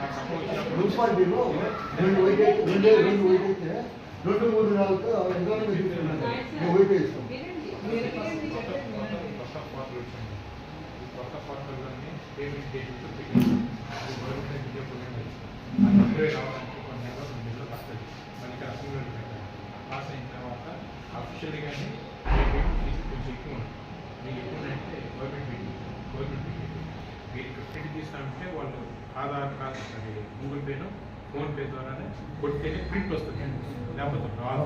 వస్తుంది ఆ చట్టం వచ్చినప్పుడు మున్సిపాలిటీలో రెండు వైట్ అయితే- రెండే రెండు వైట్ అయితే రెండు మూడు నాలుగు ఎగ్జామ్లు తీసుకున్నాను నేను వైట్ వేస్తాం కొత్త కొత్త కొత్త పాటలు వచ్చింది ఈ కొత్త పాటలన్నీ పేమెంట్ డేట్ గవర్నమెంట్ విద్యాపూర్ణంగా ఆ రెండు వేలు రావడానికి కొన్ని నెలలు రెండు నెలలు పడుతుంది మళ్ళీ ఇక్కడ అసెంబ్లీలో పెట్టాలి పాస్ అయిన తర్వాత అఫీషియల్గానే పేమెంట్ ఫీజు కొంచెం ఎక్కువ ఉంది మీకు ఎక్కువ అంటే గవర్నమెంట్ మీటింగ్ గవర్నమెంట్ మీటింగ్ మీరు ప్రింట్ తీస్తామంటే వాళ్ళు ఆధార్ కార్డు అది గూగుల్ పేను ఫోన్పే ద్వారానే కొడితేనే ప్రింట్ వస్తుంది. లేకపోతే రాదు.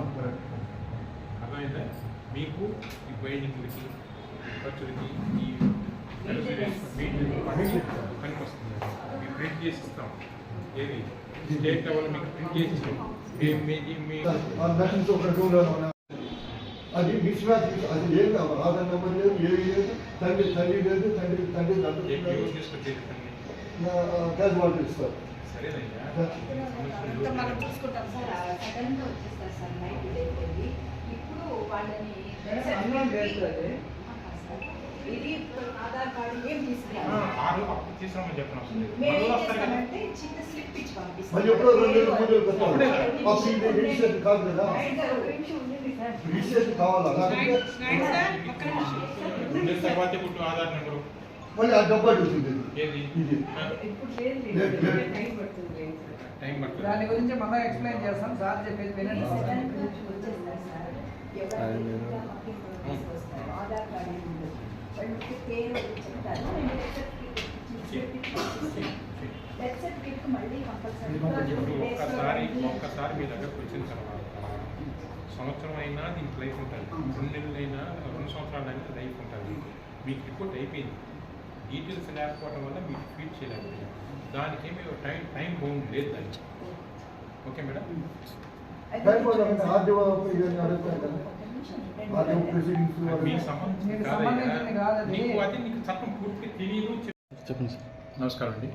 అర్థమైందా? మీకు ఈ బైండింగ్లకి ఖర్చులకి ఈ పనికి వస్తుంది. ప్రింట్ చేసి ఇస్తాం. ఏది? స్టేట్ లెవెల్ మీకు ప్రింట్ చేసి ఇస్తాం. మీ- మీ? మీ అది మిక్స్ మ్యాచ్ అది ఏం నెంబర్ లేదు ఏది లేదు తండ్రి తల్లి లేదు తండ్రి తండ్రి పని క్యాజువాలిటీ ఇస్తారు. మనం చూసుకుంటాం సార్. సడన్గా వచ్చేస్తారు సార్ నైట్ అయిపోయింది. ఇప్పుడు వాళ్ళని ఇది ఆధార్ కార్డు ఏం చిన్న స్లిప్ ఇచ్చి పంపిస్తాం. రిజిస్ట్రేషన్ కావాలా. తర్వాతే ఆధార్ నెంబరు. మళ్ళీ ఆ డబ్బు అడుగుతుంది ఇది. దాని గురించి మళ్ళీ ఎక్స్ప్లెయిన్ చేస్తాం సార్ చెప్పేది వినండి. ఒక్కసారి ఒక్కసారి మీ దగ్గరకు వచ్చిన తర్వాత సంవత్సరం అయినా దీనికి లైఫ్ ఉంటుంది. రెండు నెలలు అయినా రెండు సంవత్సరాలు అయినా లైఫ్ ఉంటుంది. మీకు రిపోర్ట్ అయిపోయింది డీటెయిల్స్ లేకపోవడం వల్ల మీకు ఫీడ్ చేయలేకపోయాం దానికి ఏమి టైం టైం బౌండ్ లేదు దానికి. Okay madam? చెప్పండి నమస్కారం అండి.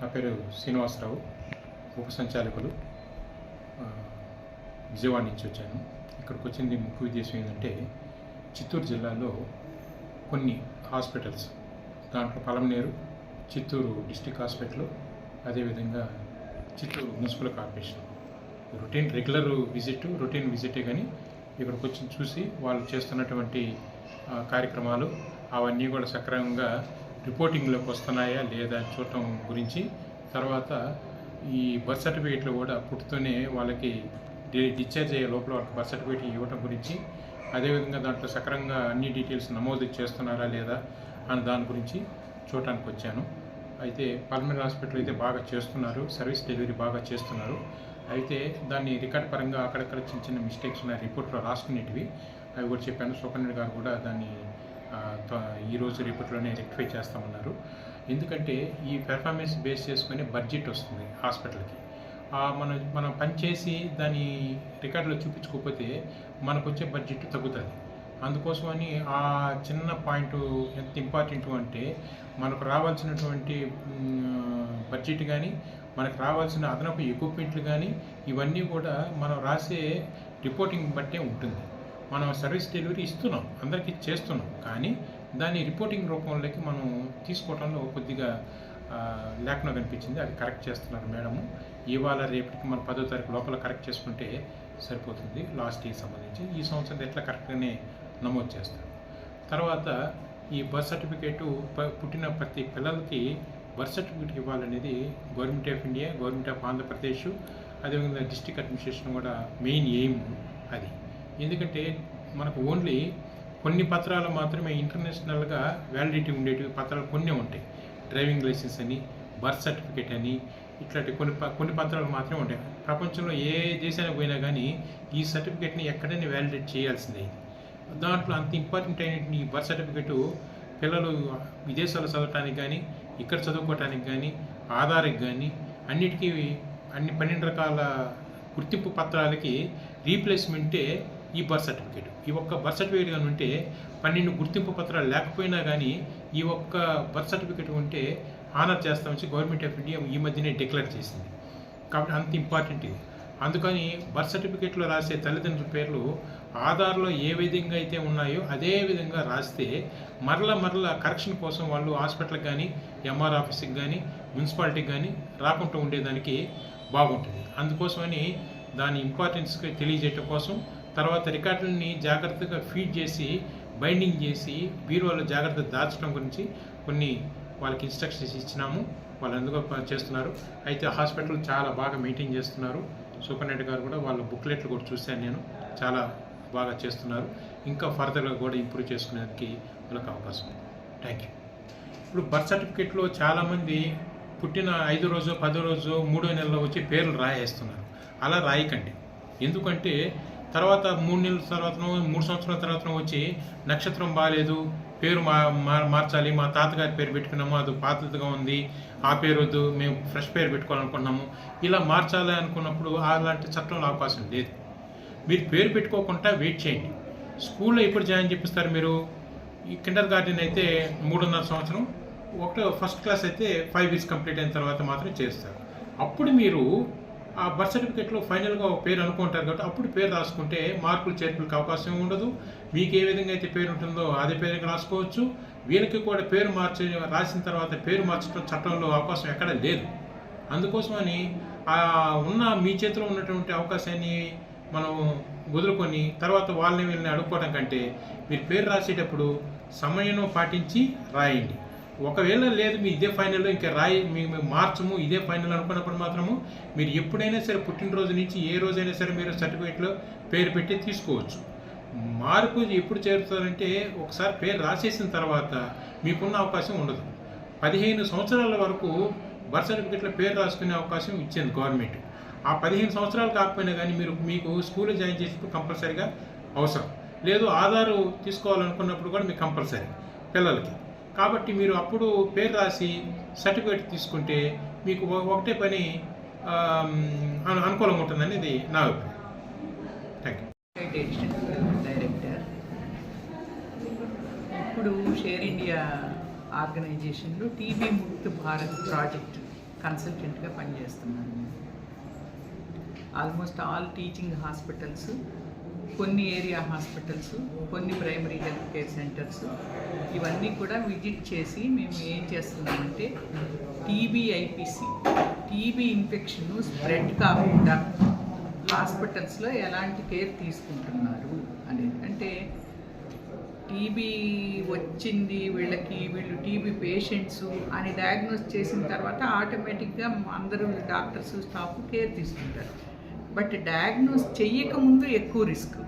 నా పేరు శ్రీనివాసరావు ఉప సంచాలకులు విజయవాడ నుంచి వచ్చాను. ఇక్కడికి వచ్చింది ముఖ్య ఉద్దేశం ఏంటంటే చిత్తూరు జిల్లాలో కొన్ని హాస్పిటల్స్ దాంట్లో పలంనేరు చిత్తూరు డిస్టిక్ హాస్పిటల్ అదేవిధంగా Chittoor municipal corporation. Routine regular visit routine విజిటే కానీ ఇక్కడికి వచ్చి చూసి వాళ్ళు చేస్తున్నటువంటి కార్యక్రమాలు అవన్నీ కూడా సక్రమంగా రిపోర్టింగ్లోకి వస్తున్నాయా లేదా చూడటం గురించి తర్వాత ఈ బర్త్ సర్టిఫికేట్లు కూడా పుట్టుతూనే వాళ్ళకి డిశ్చార్జ్ అయ్యే లోపల వాళ్ళకి బర్త్ సర్టిఫికేట్ ఇవ్వటం గురించి అదేవిధంగా దాంట్లో సక్రమంగా అన్ని డీటెయిల్స్ నమోదు చేస్తున్నారా లేదా అని దాని గురించి చూడటానికి వచ్చాను. అయితే పల్మనరీ హాస్పిటల్ అయితే బాగా చేస్తున్నారు. సర్వీస్ డెలివరీ బాగా చేస్తున్నారు. అయితే దాన్ని రికార్డ్ పరంగా అక్కడక్కడ చిన్న చిన్న మిస్టేక్స్ ఉన్నాయి. రిపోర్ట్లో రాసుకునేటివి. అవి కూడా చెప్పాను. సూపరింటెండెంట్ గారు కూడా దాన్ని ఈరోజు ఈ రోజు రిపోర్ట్లోనే రెక్టిఫై చేస్తామన్నారు ఎందుకంటే ఈ పెర్ఫార్మెన్స్ బేస్ చేసుకుని బడ్జెట్ వస్తుంది హాస్పిటల్కి. మనం మనం పని చేసి దాని రికార్డులో చూపించుకోకపోతే మనకు వచ్చే బడ్జెట్ తగ్గుతుంది. అందుకోసమని ఆ చిన్న పాయింట్ ఎంత ఇంపార్టెంట్ అంటే మనకు రావాల్సినటువంటి బడ్జెట్ కానీ మనకు రావాల్సిన అదనపు ఎక్విప్మెంట్లు కానీ ఇవన్నీ కూడా మనం రాసే రిపోర్టింగ్ బట్టే ఉంటుంది. మనం సర్వీస్ డెలివరీ ఇస్తున్నాం అందరికీ చేస్తున్నాం. కానీ దాన్ని రిపోర్టింగ్ రూపంలోకి మనం తీసుకోవడంలో కొద్దిగా లేకుండా కనిపించింది. అది కరెక్ట్ చేస్తున్నారు మేడము ఇవాళ రేపటికి మన పదో తారీఖు లోపల కరెక్ట్ చేసుకుంటే సరిపోతుంది. లాస్ట్ ఇయర్ సంబంధించి. ఈ సంవత్సరం ఎట్లా కరెక్ట్గానే నమోదు చేస్తారు. తర్వాత ఈ బర్త్ సర్టిఫికేటు పుట్టిన ప్రతి పిల్లలకి బర్త్ సర్టిఫికేట్ ఇవ్వాలనేది government of India government of Andhra Pradesh అదేవిధంగా డిస్టిక్ అడ్మినిస్ట్రేషన్ కూడా మెయిన్ ఎయిమ్ అది. ఎందుకంటే మనకు ఓన్లీ కొన్ని పత్రాలు మాత్రమే ఇంటర్నేషనల్గా వ్యాలిడిటీ ఉండేటివి పత్రాలు కొన్ని ఉంటాయి. డ్రైవింగ్ లైసెన్స్ అని బర్త్ సర్టిఫికేట్ అని ఇట్లాంటి కొన్ని ప- కొన్ని పత్రాలు మాత్రమే ఉంటాయి. ప్రపంచంలో ఏ దేశానికి పోయినా కానీ ఈ సర్టిఫికేట్ని ఎక్కడైనా వ్యాలిడేట్ చేయాల్సిందే దాంట్లో అంత ఇంపార్టెంట్ అయిన ఈ బర్త్ సర్టిఫికేటు పిల్లలు విదేశాల్లో చదవటానికి కానీ ఇక్కడ చదువుకోవటానికి కానీ ఆధార్కి కానీ అన్నిటికీ అన్ని పన్నెండు రకాల గుర్తింపు పత్రాలకి రీప్లేస్మెంటే ఈ బర్త్ సర్టిఫికేట్ ఈ ఒక్క బర్త్ సర్టిఫికేట్ కానీ ఉంటే పన్నెండు గుర్తింపు పత్రాలు లేకపోయినా కానీ ఈ ఒక్క బర్త్ సర్టిఫికేట్ ఉంటే ఆనర్ చేస్తామని గవర్నమెంట్ ఆఫ్ ఇండియా ఈ మధ్యనే డిక్లేర్ చేసింది. కాబట్టి అంత ఇంపార్టెంట్ ఇది. అందుకని బర్త్ సర్టిఫికేట్లో రాసే తల్లిదండ్రుల పేర్లు ఆధార్లో ఏ విధంగా అయితే ఉన్నాయో అదే విధంగా రాస్తే మరల మరల కరెక్షన్ కోసం వాళ్ళు హాస్పిటల్కి కానీ ఎంఆర్ ఆఫీస్కి కానీ మున్సిపాలిటీకి కానీ రాకుండా ఉండేదానికి బాగుంటుంది. అందుకోసమని దాని ఇంపార్టెన్స్కి తెలియజేయటం కోసం తర్వాత రికార్డులని జాగ్రత్తగా ఫీడ్ చేసి బైండింగ్ చేసి బీరువాలో జాగ్రత్త దాచడం గురించి కొన్ని వాళ్ళకి ఇన్స్ట్రక్షన్స్ ఇచ్చినాము. వాళ్ళు అందుకు చేస్తున్నారు. అయితే హాస్పిటల్ చాలా బాగా మెయింటైన్ చేస్తున్నారు. సూపరింటెండెంట్ గారు కూడా వాళ్ళ బుక్లెట్లు కూడా చూశాను నేను. చాలా బాగా చేస్తున్నారు. ఇంకా ఫర్దర్గా కూడా ఇంప్రూవ్ చేసుకునేందుకు వాళ్ళకి అవకాశం ఉంది. థ్యాంక్ యూ ఇప్పుడు బర్త్ సర్టిఫికేట్లో చాలామంది పుట్టిన ఐదు రోజు పదో రోజు మూడో నెలలో వచ్చి పేర్లు రాయేస్తున్నారు. అలా రాయకండి. ఎందుకంటే తర్వాత మూడు నెలల తర్వాత మూడు సంవత్సరాల తర్వాత వచ్చి నక్షత్రం బాగాలేదు పేరు మా మా- మార్చాలి మా తాతగారి పేరు పెట్టుకున్నాము అది పాతగా ఉంది ఆ పేరు వద్దు మేము ఫ్రెష్ పేరు పెట్టుకోవాలనుకున్నాము ఇలా మార్చాలి అనుకున్నప్పుడు అలాంటి చట్టంలో అవకాశం లేదు. మీరు పేరు పెట్టుకోకుండా వెయిట్ చేయండి. స్కూల్లో ఎప్పుడు జాయిన్ చేపిస్తారు మీరు? ఈ కిండర్ గార్డెన్ అయితే మూడున్నర సంవత్సరం ఒకటో ఫస్ట్ క్లాస్ అయితే ఫైవ్ ఇయర్స్ కంప్లీట్ అయిన తర్వాత మాత్రం చేస్తారు. అప్పుడు మీరు ఆ బర్త్ సర్టిఫికేట్లో ఫైనల్గా పేరు అనుకుంటారు కాబట్టి అప్పుడు పేరు రాసుకుంటే మార్కులు చేర్పులకు అవకాశం ఉండదు. మీకు ఏ విధంగా అయితే పేరు ఉంటుందో అదే పేరు రాసుకోవచ్చు. వీళ్ళకి కూడా పేరు మార్చి రాసిన తర్వాత పేరు మార్చడం చట్టంలో అవకాశం ఎక్కడ లేదు. అందుకోసమని ఉన్న మీ చేతిలో ఉన్నటువంటి అవకాశాన్ని మనం వదులుకొని తర్వాత వాళ్ళని వీళ్ళని అడుక్కోవడం కంటే మీరు పేరు రాసేటప్పుడు సమయం పాటించి రాయండి. ఒకవేళ లేదు మీ ఇదే ఫైనల్లో ఇంకా రాయి మేము మీ మార్చము ఇదే ఫైనల్ అనుకున్నప్పుడు మాత్రము మీరు ఎప్పుడైనా సరే పుట్టినరోజు నుంచి ఏ రోజైనా సరే మీరు సర్టిఫికేట్లో పేరు పెట్టి తీసుకోవచ్చు. మార్పు ఎప్పుడు చేరుతారంటే ఒకసారి పేరు రాసేసిన తర్వాత మీకున్న అవకాశం ఉండదు. పదిహేను సంవత్సరాల వరకు బర్త్ సర్టిఫికేట్లో పేరు రాసుకునే అవకాశం ఇచ్చింది గవర్నమెంట్. ఆ పదిహేను సంవత్సరాలు కాకపోయినా కానీ మీరు మీకు స్కూల్లో జాయిన్ చేసినప్పుడు కంపల్సరీగా అవసరం. లేదు ఆధారు తీసుకోవాలనుకున్నప్పుడు కూడా మీకు కంపల్సరీ పిల్లలకి. కాబట్టి మీరు అప్పుడు పేరు రాసి సర్టిఫికేట్ తీసుకుంటే మీకు ఒకటే పని అనుకూలంగా ఉంటుంది అనుకూలంగా ఉంటుందనేది నా అభిప్రాయం. థ్యాంక్ యూ డైరెక్టర్ ఇప్పుడు షేర్ ఇండియా ఆర్గనైజేషన్లో టీబీ ముక్త్ భారత్ ప్రాజెక్ట్ కన్సల్టెంట్గా పనిచేస్తున్నాను. ఆల్మోస్ట్ ఆల్ టీచింగ్ హాస్పిటల్స్ కొన్ని ఏరియా హాస్పిటల్స్ కొన్ని ప్రైమరీ హెల్త్ కేర్ సెంటర్స్ ఇవన్నీ కూడా విజిట్ చేసి మేము ఏం చేస్తున్నామంటే టీబీ టీబీ ఇన్ఫెక్షన్ స్ప్రెడ్ కాకుండా హాస్పిటల్స్లో ఎలాంటి కేర్ తీసుకుంటున్నారు. టీబీ వచ్చింది వీళ్ళకి వీళ్ళు టీబీ పేషెంట్స్ అని డయాగ్నోస్ చేసిన తర్వాత ఆటోమేటిక్గా అందరూ డాక్టర్స్ స్టాఫ్ కేర్ తీసుకుంటారు. బట్ డయాగ్నోస్ చెయ్యకముందు ఎక్కువ రిస్క్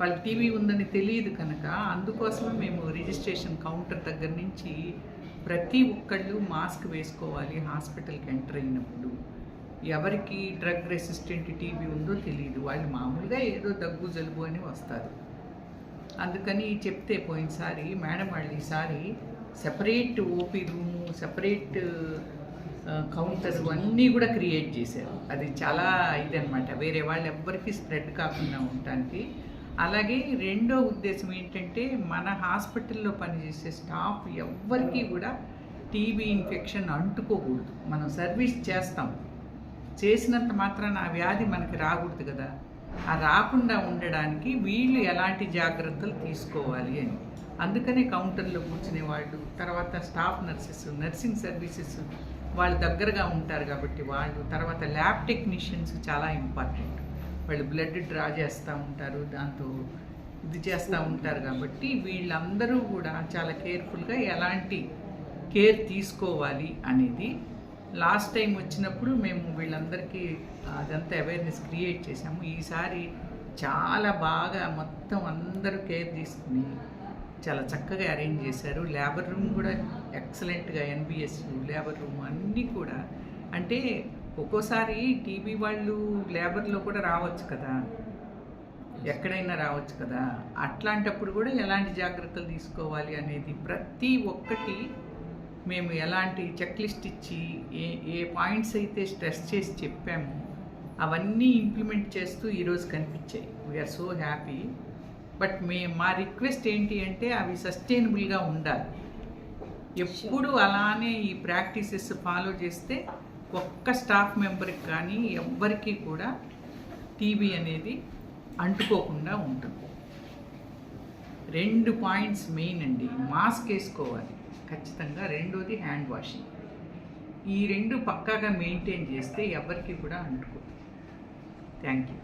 వాళ్ళకి టీబీ ఉందని తెలియదు కనుక అందుకోసమే మేము రిజిస్ట్రేషన్ కౌంటర్ దగ్గర నుంచి ప్రతి ఒక్కళ్ళు మాస్క్ వేసుకోవాలి హాస్పిటల్కి ఎంటర్ అయినప్పుడు. ఎవరికి డ్రగ్ రెసిస్టెంట్ టీబీ ఉందో తెలియదు వాళ్ళు మామూలుగా ఏదో దగ్గు జలుబు అని వస్తారు. అందుకని చెప్తే పోయినసారి మేడం వాళ్ళు ఈసారి separate OP room separate counter అన్నీ కూడా క్రియేట్ చేశారు. అది చాలా ఇదనమాట వేరే వాళ్ళు ఎవ్వరికి స్ప్రెడ్ కాకుండా ఉండటానికి. అలాగే రెండో ఉద్దేశం ఏంటంటే మన హాస్పిటల్లో పనిచేసే స్టాఫ్ ఎవ్వరికీ కూడా టీబీ ఇన్ఫెక్షన్ అంటుకోకూడదు. మనం సర్వీస్ చేస్తాం. చేసినంత మాత్రాన ఆ వ్యాధి మనకి రాకూడదు కదా. రాకుండా ఉండడానికి వీళ్ళు ఎలాంటి జాగ్రత్తలు తీసుకోవాలి అని. అందుకనే కౌంటర్లో కూర్చునే వాళ్ళు తర్వాత స్టాఫ్ నర్సెస్ నర్సింగ్ సర్వీసెస్ వాళ్ళు దగ్గరగా ఉంటారు కాబట్టి వాళ్ళు తర్వాత ల్యాబ్ టెక్నీషియన్స్ చాలా ఇంపార్టెంట్. వాళ్ళు బ్లడ్ డ్రా చేస్తూ ఉంటారు దాంతో ఇది చేస్తూ ఉంటారు కాబట్టి వీళ్ళందరూ కూడా చాలా కేర్ఫుల్గా ఎలాంటి కేర్ తీసుకోవాలి అనేది లాస్ట్ టైం వచ్చినప్పుడు మేము వీళ్ళందరికీ అదంతా అవేర్నెస్ క్రియేట్ చేసాము ఈసారి చాలా బాగా మొత్తం అందరూ కేర్ తీసుకుని చాలా చక్కగా అరేంజ్ చేశారు. లేబర్ రూమ్ కూడా ఎక్సలెంట్గా ఎన్బిఎస్ లేబర్ రూమ్ అన్నీ కూడా. అంటే ఒక్కోసారి టీబీ వాళ్ళు లేబర్లో కూడా రావచ్చు కదా. ఎక్కడైనా రావచ్చు కదా. అట్లాంటప్పుడు కూడా ఎలాంటి జాగ్రత్తలు తీసుకోవాలి అనేది ప్రతి ఒక్కటి మేము ఎలాంటి చెక్ లిస్ట్ ఇచ్చి ఏ ఏ పాయింట్స్ అయితే స్ట్రెస్ చేసి చెప్పామో అవన్నీ ఇంప్లిమెంట్ చేస్తూ ఈరోజు కనిపించాయి. వీఆర్ సో హ్యాపీ బట్ మే మా రిక్వెస్ట్ ఏంటి అంటే అవి సస్టైనబుల్గా ఉండాలి. ఎప్పుడు అలానే ఈ ప్రాక్టీసెస్ ఫాలో చేస్తే ఒక్క స్టాఫ్ మెంబర్కి కానీ ఎవ్వరికీ కూడా టీబీ అనేది అంటుకోకుండా ఉంటుంది. రెండు పాయింట్స్ మెయిన్ అండి. మాస్క్ వేసుకోవాలి. ఖచ్చితంగా రెండోది హ్యాండ్ వాషింగ్. ఈ రెండు పక్కాగా మెయింటైన్ చేస్తే ఎవరికి కూడా అంటుకోదు. Thank you.